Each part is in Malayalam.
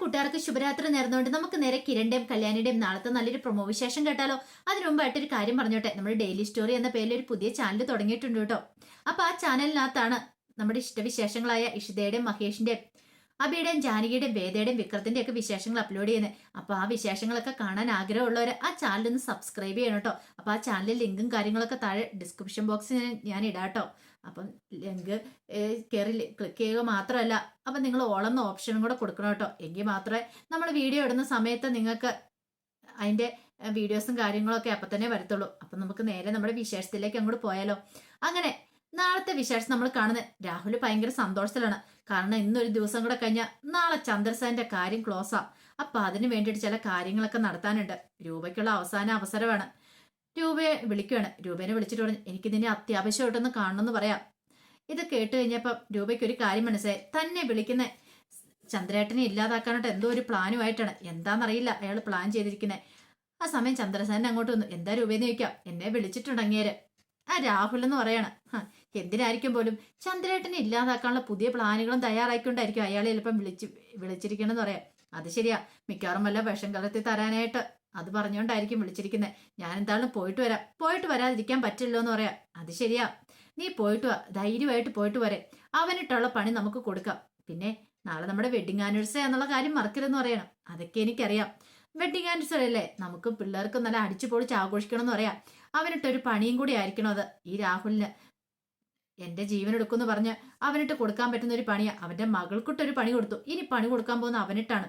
കൂട്ടുകാർക്ക് ശുഭരാത്രി നേർന്നുകൊണ്ട് നമുക്ക് നേരെ കിരണിന്റെയും കല്യാണിയുടെയും നാളത്തെ നല്ലൊരു പ്രൊമോ വിശേഷം കേട്ടാലോ? അതിനു മുമ്പായിട്ട് ഒരു കാര്യം പറഞ്ഞോട്ടെ. നമ്മുടെ ഡെയിലി സ്റ്റോറി എന്ന പേരിൽ ഒരു പുതിയ ചാനൽ തുടങ്ങിയിട്ടുണ്ട് കേട്ടോ. അപ്പൊ ആ ചാനലിനകത്താണ് നമ്മുടെ ഇഷ്ടവിശേഷങ്ങളായ ഇഷിതയുടെയും മഹേഷിന്റെയും അബിയുടെയും ജാനകിയുടെയും വേദയുടെയും വിക്രത്തിന്റെ ഒക്കെ വിശേഷങ്ങൾ അപ്ലോഡ് ചെയ്യുന്നത്. അപ്പൊ ആ വിശേഷങ്ങളൊക്കെ കാണാൻ ആഗ്രഹമുള്ളവർ ആ ചാനൽ ഒന്ന് സബ്സ്ക്രൈബ് ചെയ്യണം കേട്ടോ. അപ്പൊ ആ ചാനലിൽ ലിങ്കും കാര്യങ്ങളൊക്കെ താഴെ ഡിസ്ക്രിപ്ഷൻ ബോക്സിൽ ഞാൻ ഇടാം കേട്ടോ. അപ്പം ലിങ്ക് കയറി ക്ലിക്ക് ചെയ്യുക മാത്രമല്ല അപ്പം നിങ്ങൾ ഓളെന്ന ഓപ്ഷനും കൂടെ കൊടുക്കണം കേട്ടോ. എങ്കിൽ മാത്രമേ നമ്മൾ വീഡിയോ ഇടുന്ന സമയത്ത് നിങ്ങൾക്ക് അതിന്റെ വീഡിയോസും കാര്യങ്ങളൊക്കെ അപ്പം തന്നെ വരത്തുള്ളൂ. അപ്പം നമുക്ക് നേരെ നമ്മുടെ വിശേഷത്തിലേക്ക് അങ്ങോട്ട് പോയാലോ. അങ്ങനെ നാളത്തെ വിശേഷം നമ്മൾ കാണുന്നത് രാഹുൽ ഭയങ്കര സന്തോഷത്തിലാണ്. കാരണം ഇന്നൊരു ദിവസം കൂടെ കഴിഞ്ഞാൽ നാളെ ചന്ദ്രസേന്റെ കാര്യം ക്ലോസാ അപ്പം അതിന് വേണ്ടിയിട്ട് ചില കാര്യങ്ങളൊക്കെ നടത്താനുണ്ട്. രൂപയ്ക്കുള്ള അവസാന അവസരമാണ്. രൂപയെ വിളിക്കുകയാണ് രൂപേനെ വിളിച്ചിട്ട് പറഞ്ഞു എനിക്ക് നിന്നെ അത്യാവശ്യമായിട്ടൊന്ന് കാണണമെന്ന് പറയാം. ഇത് കേട്ട് കഴിഞ്ഞപ്പം രൂപയ്ക്ക് ഒരു കാര്യം മനസ്സിലായി. തന്നെ വിളിക്കുന്ന. ചന്ദ്രേട്ടനെ ഇല്ലാതാക്കാനായിട്ട് എന്തോ ഒരു പ്ലാനുമായിട്ടാണ് എന്താണെന്നറിയില്ല അയാൾ പ്ലാൻ ചെയ്തിരിക്കുന്നത് ആ സമയം ചന്ദ്രസേനൻ അങ്ങോട്ട് വന്നു. എന്താ രൂപയെന്ന് ചോദിക്കാം? എന്നെ വിളിച്ചിട്ടുണ്ടങ്ങിയത് ആ രാഹുൽ എന്ന് പറയാണ് എന്തിനായിരിക്കും പോലും? ചന്ദ്രേട്ടനെ ഇല്ലാതാക്കാനുള്ള പുതിയ പ്ലാനുകളും തയ്യാറായിക്കൊണ്ടായിരിക്കും അയാളെ ചിലപ്പം വിളിച്ച് വിളിച്ചിരിക്കണമെന്ന് പറയാം. അത് ശരിയാ. മിക്കവാറും വല്ല വിഷം കലർത്തി തരാനായിട്ട് അത് പറഞ്ഞുകൊണ്ടായിരിക്കും വിളിച്ചിരിക്കുന്നത് ഞാൻ എന്തായാലും പോയിട്ട് വരാം. പോയിട്ട് വരാതിരിക്കാൻ പറ്റില്ലോ എന്ന് പറയാം. അത് ശരിയാ. നീ പോയിട്ട് വാ. ധൈര്യമായിട്ട് പോയിട്ട് വരെ. അവനിട്ടുള്ള പണി നമുക്ക് കൊടുക്കാം. പിന്നെ നാളെ നമ്മുടെ വെഡിങ് ആനിവേഴ്സറി എന്നുള്ള കാര്യം മറക്കരുതെന്ന് പറയണം. അതൊക്കെ എനിക്കറിയാം. വെഡിങ് ആനിവേഴ്സറി അല്ലേ? നമുക്ക് പിള്ളേർക്ക് നല്ല അടിച്ചു പൊളിച്ച് ആഘോഷിക്കണം എന്ന് പറയാം. അവനിട്ടൊരു പണിയും കൂടി ആയിരിക്കണം അത്. ഈ രാഹുലിന്. എന്റെ ജീവൻ എടുക്കുമെന്ന് പറഞ്ഞ് അവനിട്ട് കൊടുക്കാൻ പറ്റുന്ന ഒരു പണിയാ. അവന്റെ മകൾക്കിട്ടൊരു പണി കൊടുത്തു. ഇനി പണി കൊടുക്കാൻ പോകുന്ന അവനിട്ടാണ്.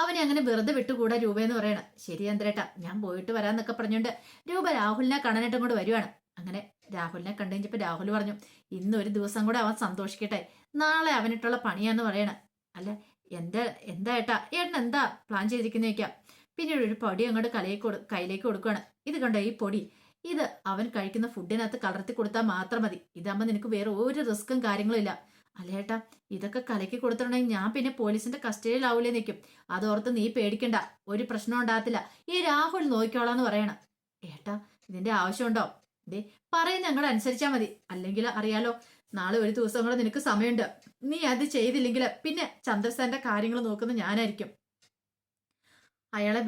അവനെ അങ്ങനെ വെറുതെ വിട്ടുകൂടാ രൂപയെന്ന് പറയണം. ശരി അന്തരേട്ട ഞാൻ പോയിട്ട് വരാന്നൊക്കെ പറഞ്ഞുകൊണ്ട് രൂപ രാഹുലിനെ കാണാനായിട്ട് കൊണ്ട് വരുവാണ്. അങ്ങനെ രാഹുലിനെ കണ്ടു കഴിഞ്ഞപ്പോൾ രാഹുൽ പറഞ്ഞു ഇന്ന് ഒരു ദിവസം കൂടെ അവൻ സന്തോഷിക്കട്ടെ. നാളെ അവനിട്ടുള്ള പണിയാന്ന് പറയണം. അല്ല എന്താ എന്താ ഏട്ടാ ഏട്ടൻ എന്താ പ്ലാൻ ചെയ്തിരിക്കുന്ന ചോദിക്കാം പിന്നീട് ഒരു പൊടി അങ്ങോട്ട് കലയിൽ കൊടു കയ്യിലേക്ക് കൊടുക്കുകയാണ് ഇത് കണ്ടോ ഈ പൊടി? ഇത് അവൻ കഴിക്കുന്ന ഫുഡിനകത്ത് കലർത്തി കൊടുത്താൽ മാത്രം മതി. ഇതാകുമ്പോൾ നിനക്ക് വേറെ ഒരു റിസ്ക്കും കാര്യങ്ങളും ഇല്ല. അല്ല ഏട്ടാ? ഇതൊക്കെ കലക്കി കൊടുത്തിട്ടുണ്ടെങ്കിൽ ഞാൻ പിന്നെ പോലീസിന്റെ കസ്റ്റഡിയിലാവൂലേ നിൽക്കും അതോർത്ത് നീ പേടിക്കണ്ട. ഒരു പ്രശ്നം ഉണ്ടാകത്തില്ല. ഈ രാഹുൽ നോക്കിക്കോളാന്ന് പറയണം. ഏട്ടാ ഇതിന്റെ ആവശ്യമുണ്ടോ? ദേ പറയുന്ന ഞങ്ങൾ അനുസരിച്ചാ മതി. അല്ലെങ്കിൽ അറിയാലോ നാളെ ഒരു ദിവസം കൂടെ നിനക്ക് സമയമുണ്ട്. നീ അത് ചെയ്തില്ലെങ്കിൽ പിന്നെ ചന്ദ്രസേന്റെ കാര്യങ്ങൾ നോക്കുന്ന ഞാനായിരിക്കും. അയാളെ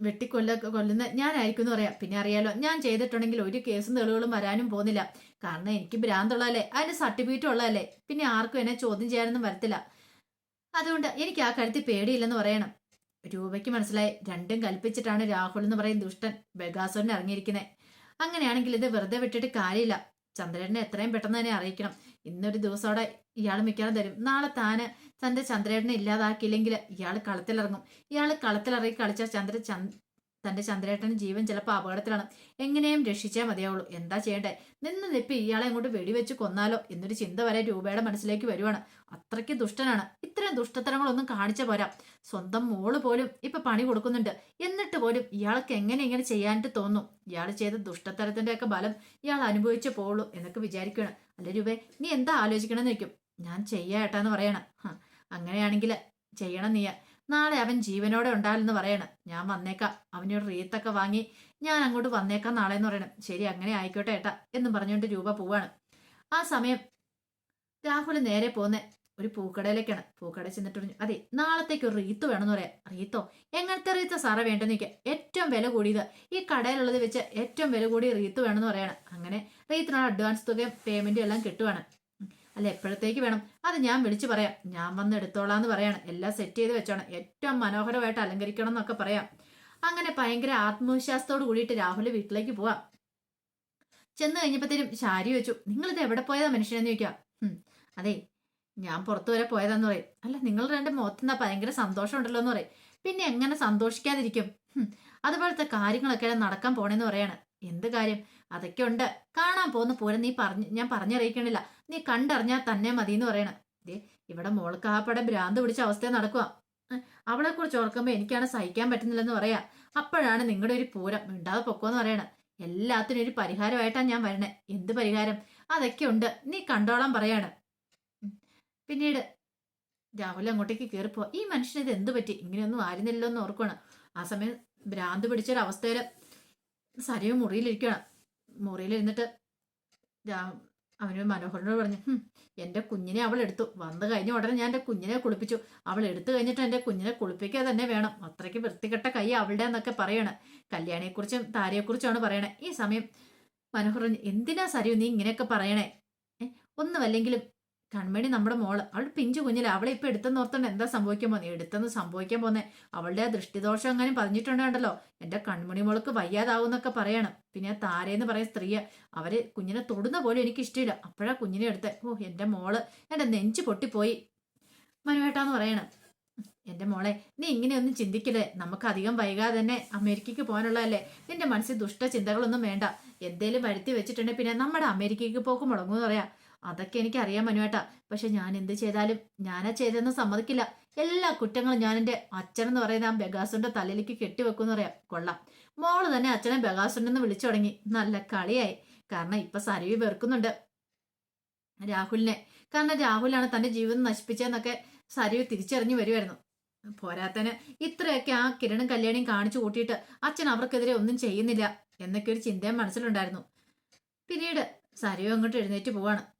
വെട്ടിക്കൊല്ല കൊല്ലുന്ന ഞാനായിരിക്കും എന്ന് പറയാം. പിന്നെ അറിയാലോ ഞാൻ ചെയ്തിട്ടുണ്ടെങ്കിൽ ഒരു കേസും തെളിവുകളും വരാനും പോകുന്നില്ല. കാരണം എനിക്ക് ഭ്രാന്തുള്ളതല്ലേ? അതിന് സർട്ടിഫിക്കറ്റ് ഉള്ളതല്ലേ? പിന്നെ ആർക്കും എന്നെ ചോദ്യം ചെയ്യാനൊന്നും വരത്തില്ല. അതുകൊണ്ട് എനിക്ക് ആ കാര്യത്തിൽ പേടിയില്ലെന്ന് പറയണം. രൂപയ്ക്ക് മനസ്സിലായി. രണ്ടും കൽപ്പിച്ചിട്ടാണ് രാഹുൽ എന്ന് പറയും ദുഷ്ടൻ. ബഗാസുരനെ ഇറങ്ങിയിരിക്കുന്നത് അങ്ങനെയാണെങ്കിൽ ഇത് വെറുതെ വിട്ടിട്ട് കാര്യമില്ല. ചന്ദ്രനെ എത്രയും പെട്ടെന്ന് തന്നെ അറിയിക്കണം. ഇന്നൊരു ദിവസത്തോടെ ഇയാൾ മിക്കവാറും തരും. നാളെ താന് തന്റെ ചന്ദ്രേട്ടനെ ഇല്ലാതാക്കിയില്ലെങ്കിൽ ഇയാൾ കളത്തിലിറങ്ങും. ഇയാൾ കളത്തിലിറങ്ങി കളിച്ച ചന്ദ്ര തന്റെ ചന്ദ്രേട്ടന് ജീവൻ ചിലപ്പോൾ അപകടത്തിലാണ്. എങ്ങനെയും രക്ഷിച്ചേ മതിയാവുള്ളൂ. എന്താ ചെയ്യണ്ടേ? നിന്ന് നിപ്പി ഇയാളെ അങ്ങോട്ട് വെടിവെച്ച് കൊന്നാലോ എന്നൊരു ചിന്ത വരെ രൂപയുടെ മനസ്സിലേക്ക് വരുവാണ്. അത്രയ്ക്ക് ദുഷ്ടനാണ്. ഇത്തരം ദുഷ്ടത്തരങ്ങളൊന്നും കാണിച്ച പോരാ. സ്വന്തം മോൾ പോലും ഇപ്പൊ പണി കൊടുക്കുന്നുണ്ട്. എന്നിട്ട് പോലും ഇയാൾക്ക് എങ്ങനെ ഇങ്ങനെ ചെയ്യാനായിട്ട് തോന്നും? ഇയാൾ ചെയ്ത ദുഷ്ടത്തരത്തിന്റെ ഒക്കെ ബലം ഇയാൾ അനുഭവിച്ചു പോവുള്ളൂ എന്നൊക്കെ വിചാരിക്കുകയാണ് അല്ല രൂപേ നീ എന്താ ആലോചിക്കണമെന്ന് വെക്കും ഞാൻ ചെയ്യാട്ടാന്ന് പറയണം. അങ്ങനെയാണെങ്കിൽ ചെയ്യണം നീ നാളെ അവൻ ജീവനോടെ ഉണ്ടാവില്ലെന്ന് പറയണം. ഞാൻ വന്നേക്കാം. അവനൊരു റീത്തൊക്കെ വാങ്ങി ഞാൻ അങ്ങോട്ട് വന്നേക്കാം നാളെ എന്ന് പറയണം. ശരി അങ്ങനെ ആയിക്കോട്ടെ ഏട്ടാ എന്നും പറഞ്ഞുകൊണ്ട് രൂപ പോവാണ്. ആ സമയം രാഹുൽ നേരെ പോന്നെ ഒരു പൂക്കടയിലേക്കാണ്. പൂക്കട ചെന്നിട്ട് പറഞ്ഞു അതെ നാളത്തേക്ക് ഒരു റീത്ത് വേണമെന്ന് പറയാം. റീത്തോ? എങ്ങനത്തെ റീത്ത് സാറേ വേണ്ടെന്ന് നിൽക്കുക ഏറ്റവും വില കൂടിയത് ഈ കടയിലുള്ളത് വെച്ച് ഏറ്റവും വില കൂടിയ റീത്ത് വേണമെന്ന് പറയണം. അങ്ങനെ റീത്തിനുള്ള അഡ്വാൻസ് തുകയും പേയ്മെന്റും എല്ലാം കിട്ടുവാണ്. അല്ല എപ്പോഴത്തേക്ക് വേണം. അത് ഞാൻ വിളിച്ചു പറയാം. ഞാൻ വന്ന് എടുത്തോളാം എന്ന് പറയണം. എല്ലാം സെറ്റ് ചെയ്ത് വെച്ചോണം. ഏറ്റവും മനോഹരമായിട്ട് അലങ്കരിക്കണം എന്നൊക്കെ പറയാം. അങ്ങനെ ഭയങ്കര ആത്മവിശ്വാസത്തോട് കൂടിയിട്ട് രാഹുൽ വീട്ടിലേക്ക് പോവാം. ചെന്ന് കഴിഞ്ഞപ്പോഴത്തേനും ശാരി വെച്ചു നിങ്ങളിത് എവിടെ പോയതാ മനുഷ്യനെന്ന് ചോദിക്കാം? "ഹും, അതെ ഞാൻ പുറത്തു വരെ പോയതാന്ന് പറയും. അല്ല നിങ്ങൾ രണ്ട് നിന്നാ ഭയങ്കര സന്തോഷമുണ്ടല്ലോ എന്ന് പറയും. പിന്നെ എങ്ങനെ സന്തോഷിക്കാതിരിക്കും? അതുപോലത്തെ കാര്യങ്ങളൊക്കെ നടക്കാൻ പോണേന്ന് പറയാണ്. എന്ത് കാര്യം? അതൊക്കെ ഉണ്ട് കാണാൻ പോകുന്ന പോരെ നീ പറഞ്ഞ് ഞാൻ പറഞ്ഞറിയിക്കണില്ല. നീ കണ്ടറിഞ്ഞാൽ തന്നെ മതി എന്ന് പറയണം. ദേ ഇവിടെ മോൾക്ക് ആപ്പടെ ഭ്രാന്ത് പിടിച്ച അവസ്ഥ നടക്കുക അവളെ കുറിച്ച് ഓർക്കുമ്പോൾ എനിക്കാണ് സഹിക്കാൻ പറ്റുന്നില്ലെന്ന് പറയാ. അപ്പോഴാണ് നിങ്ങളുടെ ഒരു പൂരം മിണ്ടാതെ പൊക്കോന്ന് പറയണ. എല്ലാത്തിനും ഒരു പരിഹാരമായിട്ടാണ് ഞാൻ വരണേ. എന്ത് പരിഹാരം? അതൊക്കെ ഉണ്ട് നീ കണ്ടോളാൻ പറയാണ്. പിന്നീട് രാഹുൽ അങ്ങോട്ടേക്ക് കയറിപ്പോ ഈ മനുഷ്യന് ഇത് എന്ത് പറ്റി? ഇങ്ങനെയൊന്നും ആയിരുന്നില്ലല്ലോ എന്ന് ഓർക്കണം ആ സമയം ഭ്രാന്ത് പിടിച്ചൊരവസ്ഥയിൽ സരയും മുറിയിലിരിക്കുകയാണ് മുറിയിലിരുന്നിട്ട് ഇരുന്നിട്ട് അവന് മനോഹരനോട് പറഞ്ഞു "ഹും, എന്റെ കുഞ്ഞിനെ അവൾ എടുത്തു. വന്നു കഴിഞ്ഞ ഉടനെ ഞാൻ എന്റെ കുഞ്ഞിനെ കുളിപ്പിച്ചു. അവൾ എടുത്തു കഴിഞ്ഞിട്ട് എന്റെ കുഞ്ഞിനെ കുളിപ്പിക്കുക തന്നെ വേണം. അത്രയ്ക്ക് വൃത്തികെട്ട കൈ അവളുടെ എന്നൊക്കെ പറയണം. കല്യാണിയെക്കുറിച്ചും താരയെക്കുറിച്ചുമാണ് പറയണേ. ഈ സമയം മനോഹരൻ എന്തിനാ സരിയു നീ ഇങ്ങനെയൊക്കെ പറയണേ? ഒന്നുമല്ലെങ്കിലും കൺമണി നമ്മുടെ മോൾ. അവൾ പിഞ്ചു കുഞ്ഞില്ല അവളെ ഇപ്പൊ എടുത്തെന്ന് ഓർത്തോണ്ട് എന്താ സംഭവിക്കാൻ പോന്നെ? എടുത്തെന്ന് സംഭവിക്കാൻ പോന്നെ? അവളുടെ ആ ദൃഷ്ടിദോഷം അങ്ങനെ പറഞ്ഞിട്ടുണ്ടല്ലോ എന്റെ കൺമണി മോൾക്ക് വയ്യാതാവുന്നൊക്കെ പറയണം. പിന്നെ ആ താരേന്ന് പറയുന്ന സ്ത്രീയെ അവർ കുഞ്ഞിനെ തൊടുന്ന പോലും എനിക്ക് ഇഷ്ടമില്ല അപ്പോഴാ കുഞ്ഞിനെ എടുത്ത്. ഓ എന്റെ മോൾ. എന്റെ നെഞ്ചു പൊട്ടിപ്പോയി. മനുവേട്ടാന്ന് പറയണം. എന്റെ മോളെ നീ ഇങ്ങനെയൊന്നും ചിന്തിക്കില്ലേ? നമുക്ക് അധികം വൈകാതെ തന്നെ അമേരിക്കയ്ക്ക് പോകാനുള്ളതല്ലേ? നിന്റെ മനസ്സിൽ ദുഷ്ട ചിന്തകളൊന്നും വേണ്ട. എന്തേലും വരുത്തി വെച്ചിട്ടുണ്ടെങ്കിൽ പിന്നെ നമ്മുടെ അമേരിക്കയ്ക്ക് പോക്ക് മുടങ്ങുമെന്ന് പറയാം. അതൊക്കെ എനിക്ക് അറിയാൻ മനുവേട്ടാ. പക്ഷെ ഞാൻ എന്ത് ചെയ്താലും ഞാനാ ചെയ്തതെന്ന് സമ്മതിക്കില്ല. എല്ലാ കുറ്റങ്ങളും ഞാൻ എന്റെ അച്ഛനെന്ന് പറയുന്ന ആ ബഗാസുന്റെ തലയിലേക്ക് കെട്ടിവെക്കുമെന്ന് പറയാം. കൊള്ളാം. മോൾ തന്നെ അച്ഛനെ ബഗാസുണ്ടെന്ന് വിളിച്ചു തുടങ്ങി. നല്ല കളിയായി. കാരണം ഇപ്പൊ സരവി വെറുക്കുന്നുണ്ട് രാഹുലിനെ. കാരണം രാഹുലാണ് തന്റെ ജീവിതം നശിപ്പിച്ചതെന്നൊക്കെ സരവി തിരിച്ചറിഞ്ഞു വരുമായിരുന്നു പോരാത്തന് ഇത്രയൊക്കെ ആ കിരണും കല്യാണിയും കാണിച്ചു കൂട്ടിയിട്ട് അച്ഛൻ അവർക്കെതിരെ ഒന്നും ചെയ്യുന്നില്ല എന്നൊക്കെ ഒരു ചിന്തയും മനസ്സിലുണ്ടായിരുന്നു. പിന്നീട് സരയു അങ്ങോട്ട് എഴുന്നേറ്റ് പോവാണ്.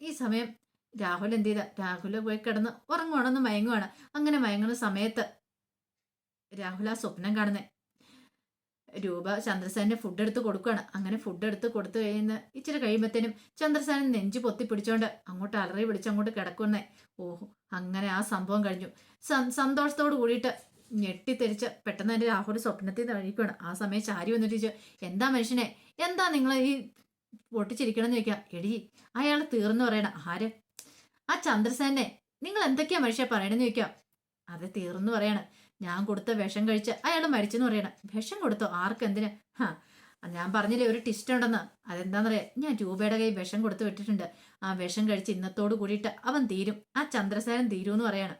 ഈ സമയം രാഹുൽ എന്ത് ചെയ്ത? രാഹുൽ പോയി കിടന്ന് ഉറങ്ങുവാണെന്ന് മയങ്ങുവാണ്. അങ്ങനെ മയങ്ങുന്ന സമയത്ത് രാഹുൽ ആ സ്വപ്നം കാണുന്നേ. രൂപ ചന്ദ്രസേനെ ഫുഡ് എടുത്ത് കൊടുക്കുകയാണ് അങ്ങനെ ഫുഡ് എടുത്ത് കൊടുത്തു കഴിയുന്ന ഇച്ചിരി കഴിയുമ്പോഴത്തേനും ചന്ദ്രസേനൻ നെഞ്ചു പൊത്തി പിടിച്ചോണ്ട് അങ്ങോട്ട് അലറി വിളിച്ച് അങ്ങോട്ട് കിടക്കുന്നേ. ഓഹോ അങ്ങനെ ആ സംഭവം കഴിഞ്ഞു. സന്തോഷത്തോട് കൂടിയിട്ട് ഞെട്ടിത്തെരിച്ച് പെട്ടെന്ന് എന്റെ രാഹുൽ സ്വപ്നത്തിൽ കഴിക്കുകയാണ് ആ സമയം ചാരി വന്നിട്ട് എന്താ മനുഷ്യനെ? എന്താ നിങ്ങൾ ഈ പൊട്ടിച്ചിരിക്കണം എന്ന് ചോദിക്കാം. എടി അയാൾ തീർന്നു പറയണ ആര്? ആ ചന്ദ്രസേനെ നിങ്ങൾ എന്തൊക്കെയാ മനുഷ്യ പറയണെന്ന് ചോദിക്കാം. അത് തീർന്നു പറയണ. ഞാൻ കൊടുത്ത വിഷം കഴിച്ച് അയാൾ മരിച്ചെന്ന് പറയണ. വിഷം കൊടുത്തോ? ആർക്ക് എന്തിന്? ഹാ ഞാൻ പറഞ്ഞില്ലേ ഒരു ടിസ്റ്റ് ഉണ്ടെന്ന്. അതെന്താണെന്നറിയാം ഞാൻ രൂപയുടെ കൈ വിഷം കൊടുത്തു വിട്ടിട്ടുണ്ട്. ആ വിഷം കഴിച്ച് ഇന്നത്തോട് കൂടിയിട്ട് അവൻ തീരും. ആ ചന്ദ്രസേനൻ തീരുമെന്ന് പറയാണ്.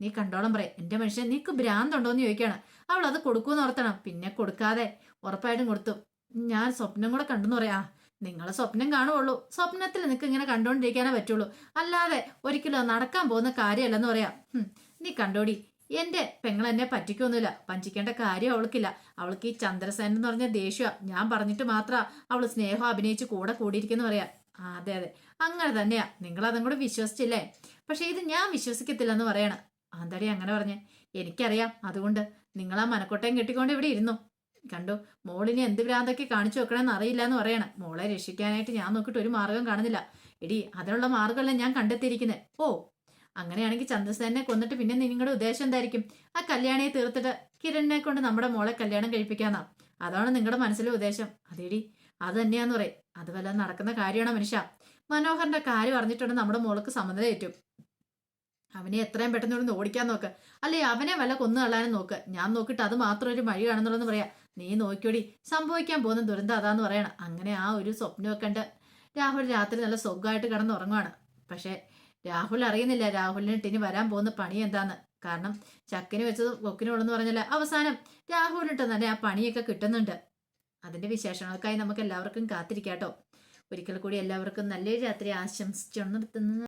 നീ കണ്ടോളം പറയാം. എന്റെ മനുഷ്യൻ നീക്ക് ഭ്രാന്തുണ്ടോന്ന് ചോദിക്കാണ്. അവൾ അത് കൊടുക്കൂന്ന് ഓർത്തണം. പിന്നെ കൊടുക്കാതെ ഉറപ്പായിട്ടും കൊടുത്തു. ഞാൻ സ്വപ്നം കൂടെ കണ്ടെന്ന് പറയാ നിങ്ങളെ സ്വപ്നം കാണുള്ളൂ സ്വപ്നത്തിൽ നിനക്ക് ഇങ്ങനെ കണ്ടോണ്ടിരിക്കാനേ പറ്റുള്ളൂ. അല്ലാതെ ഒരിക്കലും നടക്കാൻ പോകുന്ന കാര്യമല്ലെന്ന് പറയാം. നീ കണ്ടോടി എന്റെ പെങ്ങൾ എന്നെ പറ്റിക്കൊന്നുമില്ല. പഞ്ചിക്കേണ്ട കാര്യം അവൾക്കില്ല. അവൾക്ക് ഈ ചന്ദ്രസേൻ എന്ന് പറഞ്ഞ ദേഷ്യ ഞാൻ പറഞ്ഞിട്ട് മാത്രം അവൾ സ്നേഹം അഭിനയിച്ച് കൂടെ കൂടിയിരിക്കുന്നു പറയാ. അതെ അതെ. അങ്ങനെ തന്നെയാ. നിങ്ങൾ അതും കൂടെ വിശ്വസിച്ചില്ലേ? പക്ഷെ ഇത് ഞാൻ വിശ്വസിക്കത്തില്ലെന്ന് പറയണം. ആന്താടി അങ്ങനെ പറഞ്ഞേ? എനിക്കറിയാം. അതുകൊണ്ട് നിങ്ങൾ ആ മനക്കോട്ടയം കെട്ടിക്കൊണ്ട് ഇവിടെ ഇരുന്നു? കണ്ടു? മോളിനെ എന്ത് ഭ്രാന്തൊക്കെ കാണിച്ചു വെക്കണമെന്ന് അറിയില്ല എന്ന് പറയണം. മോളെ രക്ഷിക്കാനായിട്ട് ഞാൻ നോക്കിയിട്ട് ഒരു മാർഗം കാണുന്നില്ല. എടി അതിനുള്ള മാർഗമല്ല ഞാൻ കണ്ടെത്തിയിരിക്കുന്നത് ഓ അങ്ങനെയാണെങ്കിൽ ചന്ദ്രസേനെ കൊന്നിട്ട് പിന്നെ നിങ്ങളുടെ ഉദ്ദേശം എന്തായിരിക്കും? ആ കല്യാണിയെ തീർത്തിട്ട് കിരണിനെ കൊണ്ട് നമ്മുടെ മോളെ കല്യാണം കഴിപ്പിക്കാന്നാ. അതാണ് നിങ്ങളുടെ മനസ്സിലെ ഉദ്ദേശം. അതേടി അത് തന്നെയാന്ന് പറയും. അത് വല്ല നടക്കുന്ന കാര്യമാണ് മനുഷ്യ. മനോഹറിന്റെ കാര്യം അറിഞ്ഞിട്ടുണ്ട് നമ്മുടെ മോൾക്ക് സമ്മതം ഏറ്റും. അവനെ എത്രയും പെട്ടെന്ന് ഇവിടെ ഓടിക്കാൻ നോക്ക്. അല്ലെ അവനെ വല്ല കൊന്നു കളയാനും നോക്ക്. ഞാൻ നോക്കിയിട്ട് അത് മാത്രം ഒരു വഴി കാണുന്നുള്ളൂ പറയാ. നീ നോക്കിയോടി സംഭവിക്കാൻ പോകുന്ന ദുരന്തം അതാന്ന് പറയണം. അങ്ങനെ ആ ഒരു സ്വപ്നമൊക്കെ കണ്ട് രാഹുൽ രാത്രി നല്ല സുഖമായിട്ട് കിടന്നുറങ്ങുവാണ്. പക്ഷെ രാഹുൽ അറിയുന്നില്ല രാഹുലിനിട്ട് ഇനി വരാൻ പോകുന്ന പണി എന്താന്ന്. കാരണം ചക്കിന് വെച്ചത് കൊക്കിനുള്ളെന്ന് പറഞ്ഞല്ല. അവസാനം രാഹുലിനിട്ട് തന്നെ ആ പണിയൊക്കെ കിട്ടുന്നുണ്ട്. അതിന്റെ വിശേഷങ്ങൾക്കായി നമുക്ക് എല്ലാവർക്കും കാത്തിരിക്കാട്ടോ. ഒരിക്കൽ കൂടി എല്ലാവർക്കും നല്ലൊരു രാത്രി ആശംസിച്ചു നിർത്തുന്നു.